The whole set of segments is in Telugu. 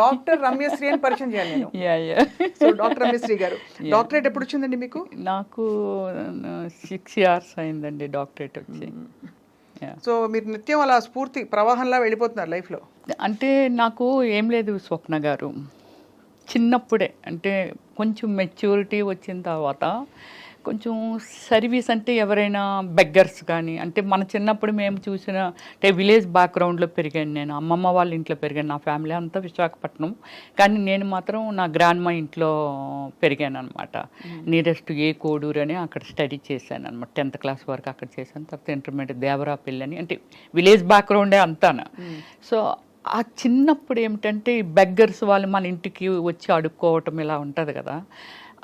డాక్టర్ రమ్యశ్రీ అని పరిచయం చేయాలి నేను. Yeah yeah so doctor Ramyasri గారు డాక్టరేట్ ఎప్పుడు వచ్చిందండి మీకు? నాకు సిక్స్ ఇయర్స్ అయిందండి డాక్టరేట్ వచ్చి. సో మీరు నిత్యం అలా స్ఫూర్తి ప్రవాహంలా వెళ్ళిపోతున్నారు లైఫ్లో అంటే నాకు ఏం లేదు స్వప్న గారు. చిన్నప్పుడే అంటే కొంచెం మెచ్యూరిటీ వచ్చిన తర్వాత కొంచెం సర్వీస్ అంటే ఎవరైనా బెగ్గర్స్ కానీ అంటే మన చిన్నప్పుడు మేము చూసిన అంటే విలేజ్ బ్యాక్గ్రౌండ్లో పెరిగాను నేను. అమ్మమ్మ వాళ్ళ ఇంట్లో పెరిగాను నా ఫ్యామిలీ అంతా విశాఖపట్నం. కానీ నేను మాత్రం నా గ్రాండ్ మా ఇంట్లో పెరిగాను అనమాట నియరెస్ట్ ఏ కోడూరు అని అక్కడ స్టడీ చేశాను అనమాట టెన్త్ క్లాస్ వరకు అక్కడ చేశాను తర్వాత ఇంటర్మీడియట్ దేవరాపల్లి అని అంటే విలేజ్ బ్యాక్గ్రౌండే అంతాను. సో ఆ చిన్నప్పుడు ఏమిటంటే బెగ్గర్స్ వాళ్ళు మన ఇంటికి వచ్చి అడుక్కోవటం ఇలా ఉంటుంది కదా.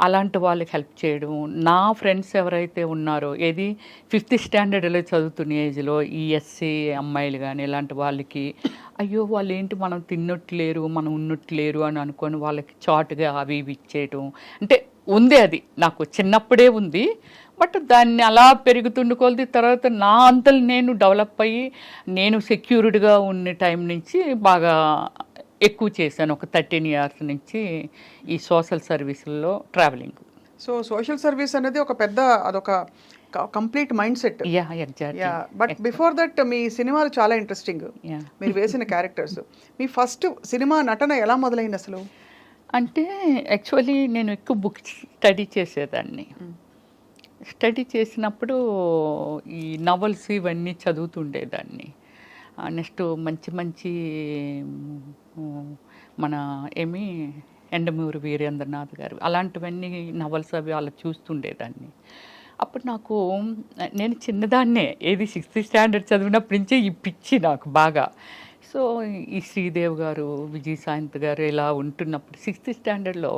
అలాంటి వాళ్ళకి హెల్ప్ చేయడం నా ఫ్రెండ్స్ ఎవరైతే ఉన్నారో ఏది ఫిఫ్త్ స్టాండర్డ్లో చదువుతున్న ఏజ్లో ఈ ఎస్సీ అమ్మాయిలు కానీ ఇలాంటి వాళ్ళకి అయ్యో వాళ్ళు ఏంటి మనం తిన్నట్లేరు మనం ఉన్నట్లేరు అని అనుకొని వాళ్ళకి చాటుగా అవి ఇవి ఇచ్చేయటం. అంటే ఉంది అది. నాకు చిన్నప్పుడే ఉంది. బట్ దాన్ని అలా పెరుగుతుండు కొలది తర్వాత నా అంతలు నేను డెవలప్ అయ్యి నేను సెక్యూర్డ్గా ఉన్న టైం నుంచి బాగా ఎక్కువ చేశాను ఒక థర్టీన్ ఇయర్స్ నుంచి ఈ సోషల్ సర్వీసుల్లో ట్రావెలింగ్. సో సోషల్ సర్వీస్ అనేది ఒక పెద్ద అదొక complete mind set. But before that మీ సినిమాలు చాలా ఇంట్రెస్టింగ్. మీరు వేసిన క్యారెక్టర్స్. మీ ఫస్ట్ సినిమా నటన ఎలా మొదలైంది అసలు? అంటే యాక్చువల్లీ నేను ఎక్కువ బుక్ స్టడీ చేసేదాన్ని. స్టడీ చేసినప్పుడు ఈ నవల్స్ ఇవన్నీ చదువుతుండేదాన్ని. నెక్స్ట్ మంచి మంచి మన ఏమి ఎండమూరి వీరేంద్రనాథ్ గారు అలాంటివన్నీ నవల్స్ అవి అలా చూస్తుండేదాన్ని. అప్పుడు నాకు నేను చిన్నదాన్నే ఏది సిక్స్త్ స్టాండర్డ్ చదివినప్పటి నుంచే ఈ పిచ్చి నాకు బాగా. సో ఈ శ్రీదేవ్ గారు విజయ్ సాయంత్ గారు ఇలా ఉంటున్నప్పుడు సిక్స్త్ స్టాండర్డ్లో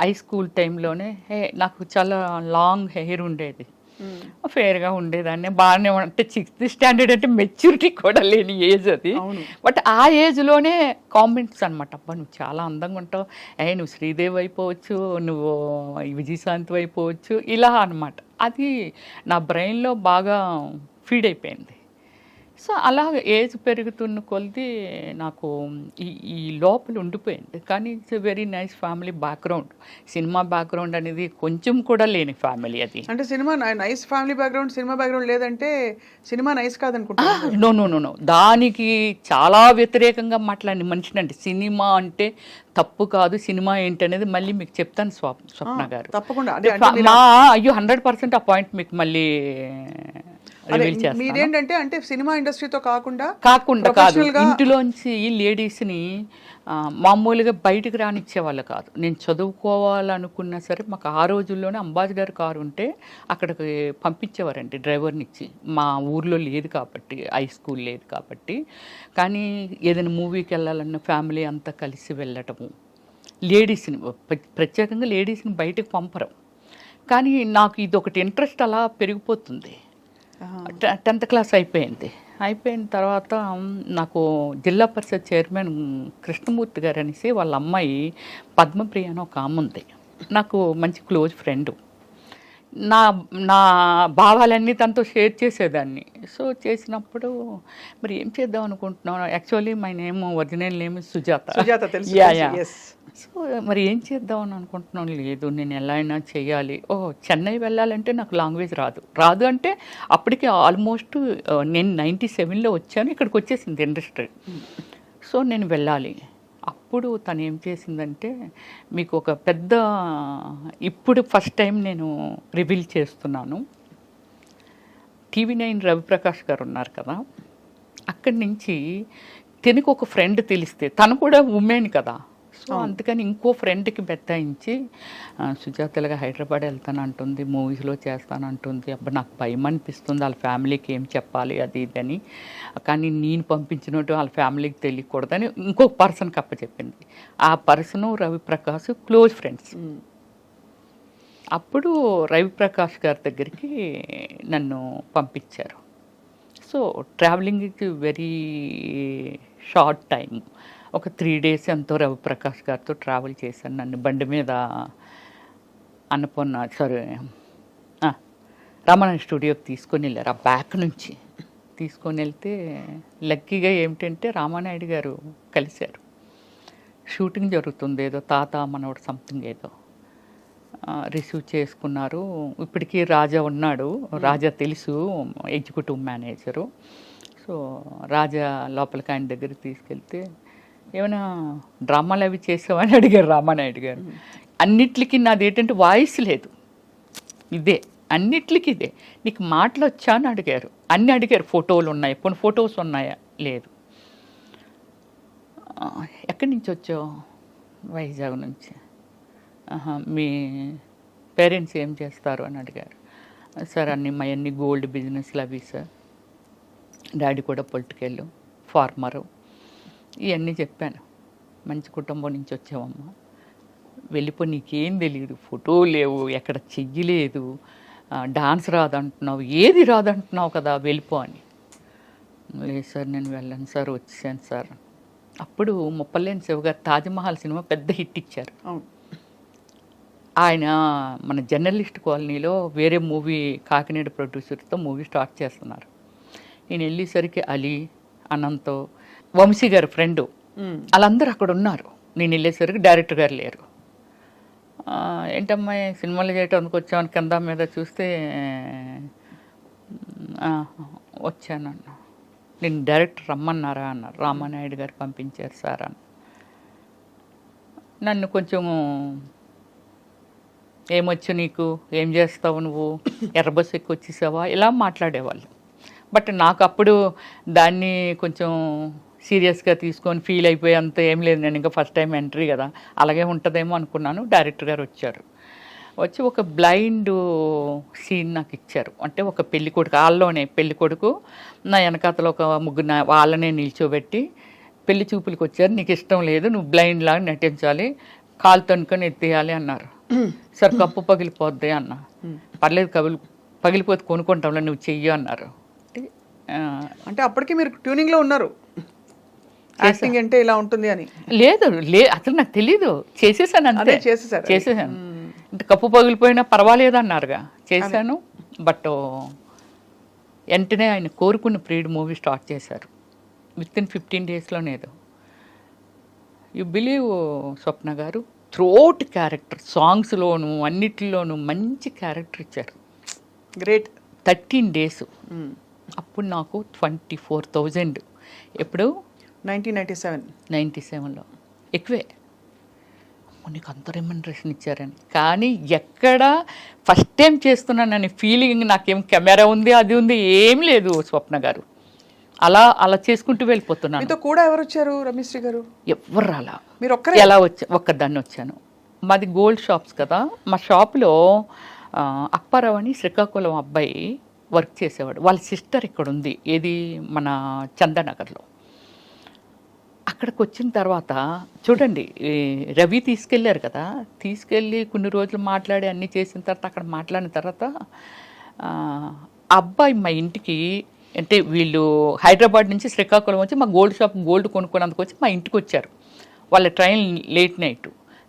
హై స్కూల్ టైంలోనే హే నాకు చాలా లాంగ్ హెయిర్ ఉండేది. ఫేర్గా ఉండేదాన్ని. బాగానే అంటే సిక్స్త్ స్టాండర్డ్ అంటే మెచ్యూరిటీ కూడా లేని ఏజ్ అది. బట్ ఆ ఏజ్లోనే కామెంట్స్ అనమాట అబ్బా నువ్వు చాలా అందంగా ఉంటావు. ఏ నువ్వు శ్రీదేవి అయిపోవచ్చు నువ్వు విజయశాంతి అయిపోవచ్చు. ఇలా అన్నమాట. అది నా బ్రెయిన్లో బాగా ఫీడ్ అయిపోయింది. సో అలా ఏజ్ పెరుగుతున్న కొలది నాకు ఈ ఈ లోపల ఉండిపోయింది. కానీ it's very nice family background cinema background అనేది కొంచెం కూడా లేని ఫ్యామిలీ అది. అంటే cinema nice family background cinema background లేదంటే సినిమా నైస్ కాదనుకుంటా నో నో నో నో దానికి చాలా వ్యతిరేకంగా మాట్లాడిన మనిషిని అంటే సినిమా అంటే తప్పు కాదు. సినిమా ఏంటి అనేది మళ్ళీ మీకు చెప్తాను స్వప్ స్వప్న గారు. తప్పకుండా. అయ్యో హండ్రెడ్ పర్సెంట్ ఆ పాయింట్ మీకు మళ్ళీ రివీల్ చేస్తాను. మీరేంటంటే అంటే సినిమా ఇండస్ట్రీతో కాకుండా కాకుండా కాదు ఇంటిలోంచి లేడీస్ని ఆ, మామూలుగా బయటకు రానిచ్చేవాళ్ళు కాదు. నేను చదువుకోవాలనుకున్నా సరే మాకు ఆ రోజుల్లోనే అంబాసిడర్ కారు ఉంటే అక్కడికి పంపించేవారండి డ్రైవర్ని ఇచ్చి మా ఊర్లో లేదు కాబట్టి హై స్కూల్ లేదు కాబట్టి. కానీ ఏదైనా మూవీకి వెళ్ళాలన్న ఫ్యామిలీ అంతా కలిసి వెళ్ళటము. లేడీస్ని ప్ర- ప్రత్యేకంగా లేడీస్ని బయటకు పంపరు కానీ నాకు ఇది ఒకటి ఇంట్రెస్ట్ అలా పెరిగిపోతుంది. టెన్త్ క్లాస్ అయిపోయింది. అయిపోయిన తర్వాత నాకు జిల్లా పరిషత్ చైర్మన్ కృష్ణమూర్తి గారు అనేసి వాళ్ళ అమ్మాయి పద్మప్రియ అని ఒక ఆమె ఉంది. నాకు మంచి క్లోజ్ ఫ్రెండ్. నా నా భావాలన్నీ తనతో షేర్ చేసేదాన్ని. సో చేసినప్పుడు మరి ఏం చేద్దాం అనుకుంటున్నాను actually my name original name Sujatha. Sujatha తెలుసు, యా. సో మరి ఏం చేద్దాం అని అనుకుంటున్నాను. లేదు నేను ఎలా అయినా చేయాలి. ఓ చెన్నై వెళ్ళాలంటే నాకు లాంగ్వేజ్ రాదు. రాదు అంటే అప్పటికే ఆల్మోస్ట్ నేను నైంటీ సెవెన్లో వచ్చాను. ఇక్కడికి వచ్చేసింది ఇండస్ట్రీ. సో నేను వెళ్ళాలి. అప్పుడు తను ఏం చేసిందంటే మీకు ఒక పెద్ద ఇప్పుడు ఫస్ట్ టైం నేను రివీల్ చేస్తున్నాను. టీవీ నైన్ రవిప్రకాష్ గారు ఉన్నారు కదా. అక్కడి నుంచి తినకు ఒక ఫ్రెండ్ తెలిస్తే తను కూడా ఉమెన్ కదా. సో అందుకని ఇంకో ఫ్రెండ్కి బెత్తాయించి సుజాతలుగా హైదరాబాద్ వెళ్తానంటుంది మూవీస్లో చేస్తానంటుంది. అబ్బా నాకు భయం అనిపిస్తుంది. వాళ్ళ ఫ్యామిలీకి ఏం చెప్పాలి అది ఇది అని. కానీ నేను పంపించినట్టు వాళ్ళ ఫ్యామిలీకి తెలియకూడదని ఇంకొక పర్సన్కి అప్పచెప్పింది. ఆ పర్సను రవిప్రకాష్ క్లోజ్ ఫ్రెండ్స్. అప్పుడు రవిప్రకాష్ గారి దగ్గరికి నన్ను పంపించారు. సో ట్రావెలింగ్కి వెరీ షార్ట్ టైం ఒక త్రీ డేస్ ఎంతో రవిప్రకాష్ గారితో ట్రావెల్ చేశాను నన్ను బండి మీద అన్నపూర్ణ సారీ రమణ స్టూడియోకి తీసుకొని వెళ్ళారు. ఆ బ్యాక్ నుంచి తీసుకొని వెళ్తే లక్కీగా ఏమిటంటే రామానాయుడు గారు కలిశారు. షూటింగ్ జరుగుతుంది ఏదో తాత మనవడు సంథింగ్ ఏదో రిసీవ్ చేసుకున్నారు. ఇప్పటికీ రాజా ఉన్నాడు. రాజా తెలుసు ఎగ్జిక్యూటివ్ మేనేజరు. సో రాజా లోపలికి ఆయన దగ్గరికి తీసుకెళ్తే ఏమైనా డ్రామాలు అవి చేసావని అడిగారు రామానాయుడు గారు. అన్నిట్లకి నాది ఏంటంటే వాయిస్ లేదు. ఇదే అన్నిట్లకి ఇదే. నీకు మాటలు వచ్చా అని అడిగారు. అన్ని అడిగారు. ఫోటోలు ఉన్నాయి. కొన్ని ఫొటోస్ ఉన్నాయా? లేదు. ఎక్కడి నుంచి వచ్చావు? వైజాగ్ నుంచి. మీ పేరెంట్స్ ఏం చేస్తారు అని అడిగారు. సార్ అన్ని మా అన్ని గోల్డ్ బిజినెస్లు అవి సార్. డాడీ కూడా పొలిటికల్ ఫార్మరు. ఇవన్నీ చెప్పాను. మంచి కుటుంబం నుంచి వచ్చావమ్మా. వెళ్ళిపో నీకేం తెలియదు ఫోటో లేవు ఎక్కడ చెయ్యి లేదు. ఆ, డాన్స్ రాదంటున్నావు. ఏది రాదంటున్నావు కదా వెళ్ళిపో అని. లేదు సార్ నేను వెళ్ళను సార్ వచ్చాను సార్ అప్పుడు ముప్పలేని శివ గారు తాజ్మహల్ సినిమా పెద్ద హిట్ ఇచ్చారు. ఆయన మన జర్నలిస్ట్ కాలనీలో వేరే మూవీ కాకినాడ ప్రొడ్యూసర్తో మూవీ స్టార్ట్ చేస్తున్నారు. నేను వెళ్ళేసరికి అలీ అనంతో వంశీ గారి ఫ్రెండు. వాళ్ళందరూ అక్కడ ఉన్నారు. నేను వెళ్ళేసరికి డైరెక్టర్ గారు లేరు. ఏంటమ్మా సినిమాలు చేయటానికి వచ్చామని కింద మీద చూస్తే వచ్చానన్న. నేను డైరెక్టర్ రమ్మన్నారా అన్నారు రామానాయుడు గారు పంపించారు సార్ అని నన్ను కొంచెం ఏమొచ్చు నీకు? ఏం చేస్తావు నువ్వు? ఎర్ర బస్సు ఎక్కి వచ్చేసావా? ఇలా మాట్లాడేవాళ్ళు. బట్ నాకు అప్పుడు దాన్ని కొంచెం సీరియస్గా తీసుకొని ఫీల్ అయిపోయి అంత ఏం లేదు. నేను ఇంకా ఫస్ట్ టైం ఎంట్రీ కదా. అలాగే ఉంటుందేమో అనుకున్నాను. డైరెక్టర్ గారు వచ్చారు. వచ్చి ఒక బ్లైండ్ సీన్ నాకు ఇచ్చారు. అంటే ఒక పెళ్ళి కొడుకు వాళ్ళలోనే పెళ్ళి కొడుకు నా వెనకాతలో ఒక ముగ్గురు వాళ్ళనే నిల్చోబెట్టి పెళ్ళి చూపులకు వచ్చారు. నీకు ఇష్టం లేదు నువ్వు బ్లైండ్ లాగా నటించాలి కాలు తనుకొని ఎత్తేయాలి అన్నారు. సార్ కప్పు పగిలిపోద్ది అన్న. పర్లేదు కబులు పగిలిపోతే కొనుక్కుంటాంలే నువ్వు చెయ్యి అన్నారు. అంటే, అప్పటికి మీరు ట్యూనింగ్లో ఉన్నారు. యాక్టింగ్ అంటే ఇలా ఉంటుంది అని. లేదు లే అసలు నాకు తెలీదు. చేసేసాను అంతే. అదే చేసేసారు. చేసేసాను. అంటే కప్పు పగిలిపోయినా పర్వాలేదు అన్నారుగా చేశాను బట్ వెంటనే ఆయన కోరుకున్న ప్రీడ్ మూవీ స్టార్ట్ చేశారు. విత్ ఇన్ ఫిఫ్టీన్ డేస్లోనేదో యు బిలీవ్ స్వప్న గారు? త్రోట్ క్యారెక్టర్ సాంగ్స్లోను అన్నిటిలోనూ మంచి క్యారెక్టర్ ఇచ్చారు. గ్రేట్ థర్టీన్ డేస్ అప్పుడు నాకు ట్వంటీ ఫోర్ థౌజండ్ ఎప్పుడు? Nineteen ninety seven. నైంటీ సెవెన్లో. ఎక్కువే. నీకు అంత రెమ్యునరేషన్ ఇచ్చారని. కానీ ఎక్కడ ఫస్ట్ టైం చేస్తున్నానని ఫీలింగ్ నాకేం కెమెరా ఉంది అది ఉంది ఏం లేదు స్వప్న గారు. అలా అలా చేసుకుంటూ వెళ్ళిపోతున్నాను. మీతో కూడా ఎవరు వచ్చారు రమేష్ శ్రీ గారు? ఎవ్వరు రాలా. మీరు ఒక్కరే ఎలా వచ్చా ఒక్కదాన్ని వచ్చాను. మాది గోల్డ్ షాప్స్ కదా. మా షాప్లో అప్పారావు అని శ్రీకాకుళం అబ్బాయి వర్క్ చేసేవాడు. వాళ్ళ సిస్టర్ ఇక్కడ ఉంది ఏది? మన చందానగర్లో. అక్కడికి వచ్చిన తర్వాత చూడండి రవి తీసుకెళ్ళారు కదా తీసుకెళ్ళి కొన్ని రోజులు మాట్లాడి అన్నీ చేసిన తర్వాత అక్కడ మాట్లాడిన తర్వాత అబ్బాయి మా ఇంటికి అంటే వీళ్ళు హైదరాబాద్ నుంచి శ్రీకాకుళం వచ్చి మా గోల్డ్ షాప్ గోల్డ్ కొనుక్కున్నందుకు వచ్చి మా ఇంటికి వచ్చారు. వాళ్ళ ట్రైన్ లేట్ నైట్.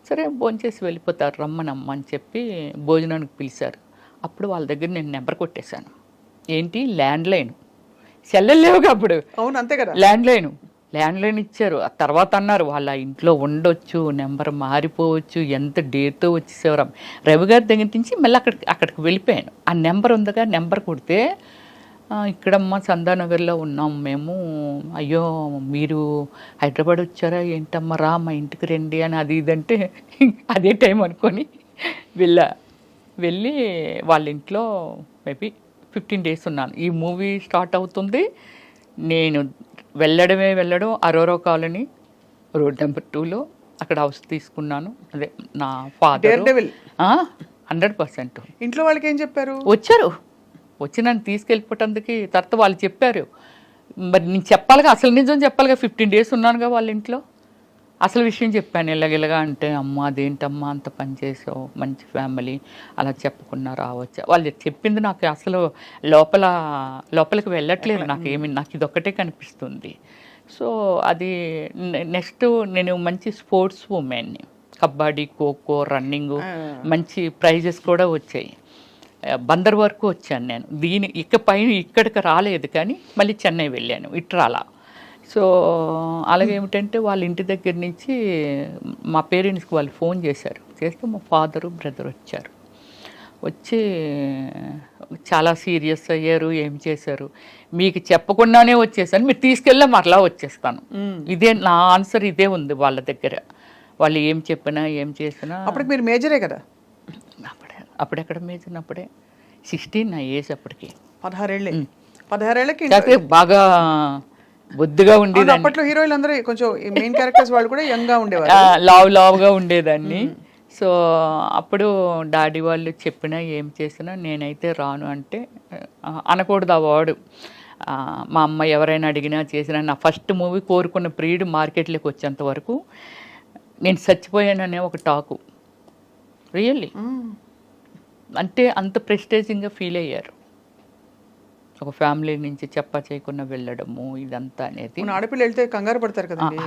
సరే భోంచేసి వెళ్ళిపోతారు రమ్మనమ్మ అని చెప్పి భోజనానికి పిలిచారు. అప్పుడు వాళ్ళ దగ్గర నేను నెంబర్ కొట్టేశాను. ఏంటి? ల్యాండ్ లైన్ సెల్లెలు లేవుగా అప్పుడు. అవును అంతే కదా. ల్యాండ్ లైన్ ల్యాండ్లైన్ ఇచ్చారు. ఆ తర్వాత అన్నారు వాళ్ళ ఇంట్లో ఉండొచ్చు నెంబర్ మారిపోవచ్చు ఎంత డేట్తో వచ్చేసేవరం. రవి గారి దగ్గర నుంచి మళ్ళీ అక్కడికి అక్కడికి వెళ్ళిపోయాను. ఆ నెంబర్ ఉందిగా నెంబర్ కొడితే ఇక్కడమ్మ చందానగర్లో ఉన్నాం మేము. అయ్యో మీరు హైదరాబాద్ వచ్చారా? ఏంటమ్మా రా మా ఇంటికి రండి అని అది ఇదంటే అదే టైం అనుకొని వెళ్ళా. వెళ్ళి వాళ్ళ ఇంట్లో మేబీ ఫిఫ్టీన్ డేస్ ఉన్నాను. ఈ మూవీ స్టార్ట్ అవుతుంది. నేను వెళ్ళడమే వెళ్ళడం అరోరో కాలనీ రోడ్ నెంబర్ టూలో అక్కడ హౌస్ తీసుకున్నాను. అదే నా ఫాదర్. Hundred percent. ఇంట్లో వాళ్ళకి ఏం చెప్పారు? వచ్చారు. వచ్చి నన్ను తీసుకెళ్ళిపోవటానికి తర్వాత వాళ్ళు చెప్పారు. మరి నేను చెప్పాలిగా అసలు నిజం చెప్పాలిగా ఫిఫ్టీన్ డేస్ ఉన్నానుగా వాళ్ళ ఇంట్లో. అసలు విషయం చెప్పాను ఇలాగిలాగా అంటే అమ్మ అదేంటమ్మా అంత పని చేసావు మంచి ఫ్యామిలీ అలా చెప్పకుండా రావచ్చా? వాళ్ళు చెప్పింది నాకు అసలు లోపల లోపలికి వెళ్ళట్లేదు. నాకు ఏమి నాకు ఇది ఒక్కటే కనిపిస్తుంది. సో అది నెక్స్ట్ నేను మంచి స్పోర్ట్స్ ఉమెన్ని కబడ్డీ ఖోఖో రన్నింగ్ మంచి ప్రైజెస్ కూడా వచ్చాయి. బందర్ వరకు వచ్చాను నేను. దీని ఇక పైన ఇక్కడికి రాలేదు కానీ మళ్ళీ చెన్నై వెళ్ళాను ఇట్రాలా. సో అలాగే ఏమిటంటే వాళ్ళ ఇంటి దగ్గర నుంచి మా పేరెంట్స్కి వాళ్ళు ఫోన్ చేశారు. చేస్తే మా ఫాదరు బ్రదర్ వచ్చారు. వచ్చి చాలా సీరియస్ అయ్యారు ఏం చేశారు? మీకు చెప్పకుండానే వచ్చేసాను మీరు తీసుకెళ్ళా మరలా వచ్చేస్తాను. ఇదే నా ఆన్సర్ ఇదే ఉంది వాళ్ళ దగ్గర. వాళ్ళు ఏం చెప్పినా ఏం చేసినా అప్పటికి మీరు మేజరే కదా? అప్పుడే అప్పుడెక్కడ మేచినప్పుడే సిక్స్టీన్ నా ఏజ్ అప్పటికి పదహారేళ్ళే పదహారేళ్ళకి బాగా బొద్దుగా ఉండేది అప్పట్లో హీరోయిన్లు అందరూ కొంచెం మెయిన్ క్యారెక్టర్స్ వాళ్ళు కూడా యంగ్గా ఉండేవారు. లావు లావుగా ఉండేదాన్ని. సో అప్పుడు డాడీ వాళ్ళు చెప్పినా ఏం చేసినా నేనైతే రాను అంటే అనకూడదు ఆ వాడు మా అమ్మ ఎవరైనా అడిగినా చేసినా నా ఫస్ట్ మూవీ కోరుకున్న ప్రియుడు మార్కెట్లోకి వచ్చేంత వరకు నేను చచ్చిపోయాననే ఒక టాకు. రియల్లీ. అంటే అంత ప్రెస్టేజింగ్గా ఫీల్ అయ్యారు. ఒక ఫ్యామిలీ నుంచి చెప్ప చేయకుండా వెళ్ళడము ఇదంతా అనేది ఆడపిల్ల వెళ్తే కంగారు పడతారు కదండి.